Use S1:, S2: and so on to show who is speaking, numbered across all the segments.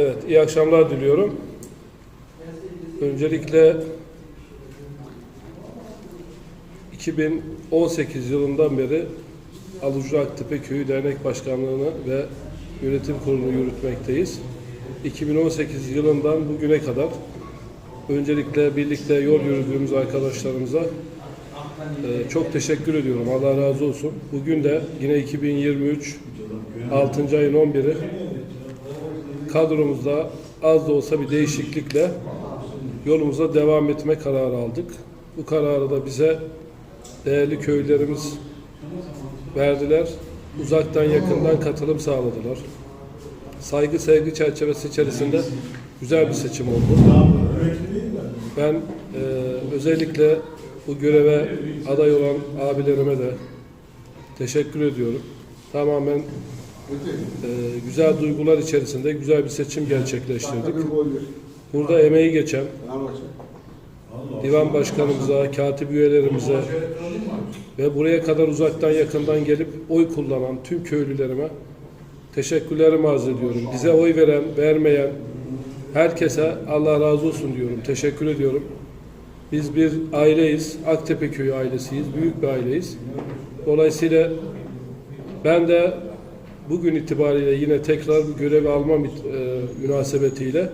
S1: Evet, iyi akşamlar diliyorum. Öncelikle 2018 yılından beri Alucra Aktepe Köyü Dernek Başkanlığı'nı ve yönetim kurulunu yürütmekteyiz. 2018 yılından bugüne kadar öncelikle birlikte yol yürüdüğümüz arkadaşlarımıza e, çok teşekkür ediyorum. Allah razı olsun. Bugün de yine 2023 6. ayın 11'i kadromuzda az da olsa bir değişiklikle yolumuza devam etme kararı aldık. Bu kararı da bize değerli köylerimiz verdiler. Uzaktan yakından katılım sağladılar. Saygı sevgi çerçevesi içerisinde güzel bir seçim oldu. Ben e, özellikle bu göreve aday olan abilerime de teşekkür ediyorum. Tamamen e, güzel duygular içerisinde güzel bir seçim gerçekleştirdik. Burada emeği geçen divan başkanımıza, katip üyelerimize ve buraya kadar uzaktan yakından gelip oy kullanan tüm köylülerime teşekkürlerimi arz ediyorum. Bize oy veren, vermeyen herkese Allah razı olsun diyorum. Teşekkür ediyorum. Biz bir aileyiz. Aktepe Köyü ailesiyiz. Büyük bir aileyiz. Dolayısıyla ben de bugün itibariyle yine tekrar bir görev almam e, münasebetiyle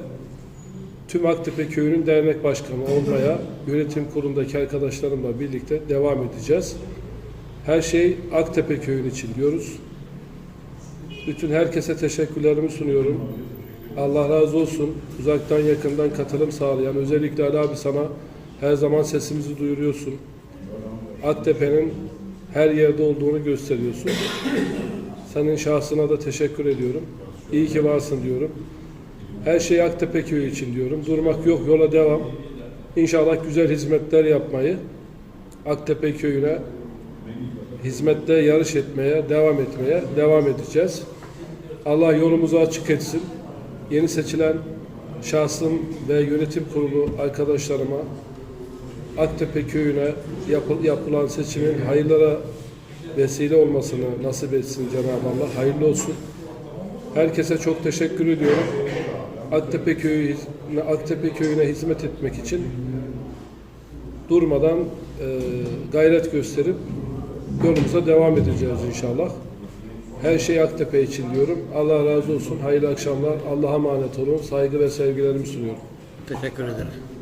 S1: tüm Aktepe Köyü'nün dernek başkanı olmaya yönetim kurulundaki arkadaşlarımla birlikte devam edeceğiz. Her şey Aktepe Köyü'nün için diyoruz. Bütün herkese teşekkürlerimi sunuyorum. Allah razı olsun. Uzaktan yakından katılım sağlayan özellikle Ali abi sana her zaman sesimizi duyuruyorsun. Aktepe'nin her yerde olduğunu gösteriyorsun. Senin şahsına da teşekkür ediyorum. İyi ki varsın diyorum. Her şey Aktepe Köyü için diyorum. Durmak yok, yola devam. İnşallah güzel hizmetler yapmayı, Aktepe Köyü'ne hizmette yarış etmeye, devam etmeye devam edeceğiz. Allah yolumuzu açık etsin. Yeni seçilen şahsım ve yönetim kurulu arkadaşlarıma Aktepe Köyü'ne yapı- yapılan seçimin hayırlara vesile olmasını nasip etsin Cenab-ı Allah. Hayırlı olsun. Herkese çok teşekkür ediyorum. Aktepe Köyü Aktepe Köyü'ne hizmet etmek için durmadan e, gayret gösterip yolumuza devam edeceğiz inşallah. Her şey Aktepe için diyorum. Allah razı olsun. Hayırlı akşamlar. Allah'a emanet olun. Saygı ve sevgilerimi sunuyorum.
S2: Teşekkür ederim.